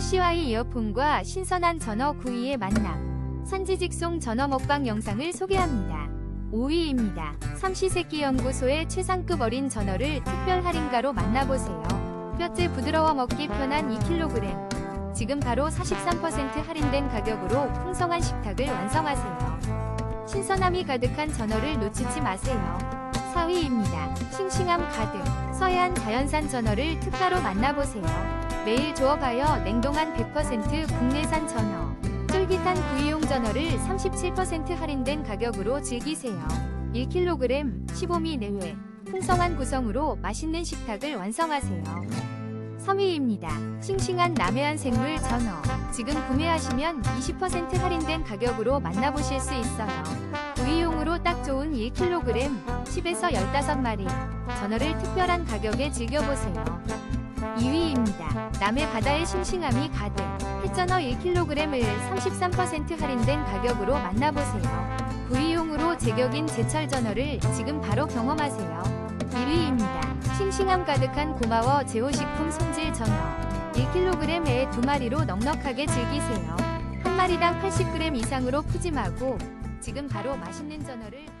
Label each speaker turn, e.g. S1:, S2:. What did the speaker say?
S1: TCY 이어폰과 신선한 전어 구이의 만남. 선지직송 전어 먹방 영상을 소개합니다. 5위입니다. 삼시세끼연구소의 최상급 어린 전어를 특별 할인가로 만나보세요. 뼈째 부드러워 먹기 편한 2kg. 지금 바로 43% 할인된 가격으로 풍성한 식탁을 완성하세요. 신선함이 가득한 전어를 놓치지 마세요. 4위입니다. 싱싱함 가득. 서해안 자연산 전어를 특가로 만나보세요. 매일 조업하여 냉동한 100% 국내산 전어. 쫄깃한 구이용 전어를 37% 할인된 가격으로 즐기세요. 1kg 15미 내외. 풍성한 구성으로 맛있는 식탁을 완성하세요. 3위입니다. 싱싱한 남해안 생물 전어. 지금 구매하시면 20% 할인된 가격으로 만나보실 수 있어요. 구이용으로 딱 좋은 1kg 10에서 15마리. 전어를 특별한 가격에 즐겨보세요. 2위입니다. 남해 바다의 싱싱함이 가득. 햇전어 1kg을 33% 할인된 가격으로 만나보세요. 구이용으로 제격인 제철 전어를 지금 바로 경험하세요. 1위입니다. 싱싱함 가득한 고마워 제호식품 손질 전어. 1kg에 2마리로 넉넉하게 즐기세요. 한 마리당 80g 이상으로 푸짐하고 지금 바로 맛있는 전어를